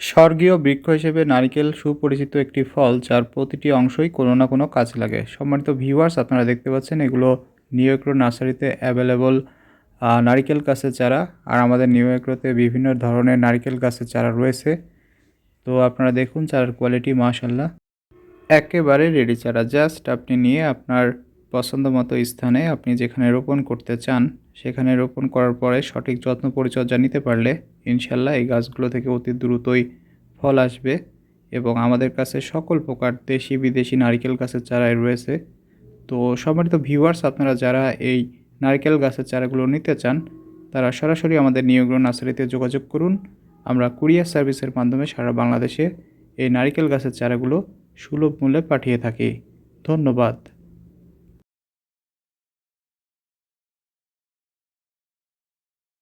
স্বর্গীয় বৃক্ষ হিসেবে নারিকেল সুপরিচিত একটি ফল, যার প্রতিটি অংশই কোনো না কোনো কাজে লাগে। সম্মানিত ভিউয়ার্স, আপনারা দেখতে পাচ্ছেন এগুলো নিউ এগ্রো নার্সারিতে অ্যাভেলেবল নারিকেল গাছের চারা। আর আমাদের নিউ এগ্রোতে বিভিন্ন ধরনের নারিকেল গাছের চারা রয়েছে। তো আপনারা দেখুন চারার কোয়ালিটি মাশাল্লাহ একেবারে রেডি চারা। জাস্ট আপনি নিয়ে আপনার পছন্দ মতো স্থানে আপনি যেখানে রোপণ করতে চান, সেখানে রোপণ করার পরে সঠিক যত্ন পরিচর্যা নিতে পারলে ইনশাল্লাহ এই গাছগুলো থেকে অতি দ্রুতই ফল আসবে এবং আমাদের কাছে সকল প্রকার দেশি, বিদেশি নারকেল গাছের চারাই রয়েছে। তো সম্মানিত ভিউয়ার্স আপনারা যারা এই নারকেল গাছের চারাগুলো নিতে চান, তারা সরাসরি আমাদের নিয়োগ্র নার্সারিতে যোগাযোগ করুন। আমরা কুরিয়ার সার্ভিসের মাধ্যমে সারা বাংলাদেশে এই নারকেল গাছের চারাগুলো সুলভ মূল্যে পাঠিয়ে থাকি। ধন্যবাদ।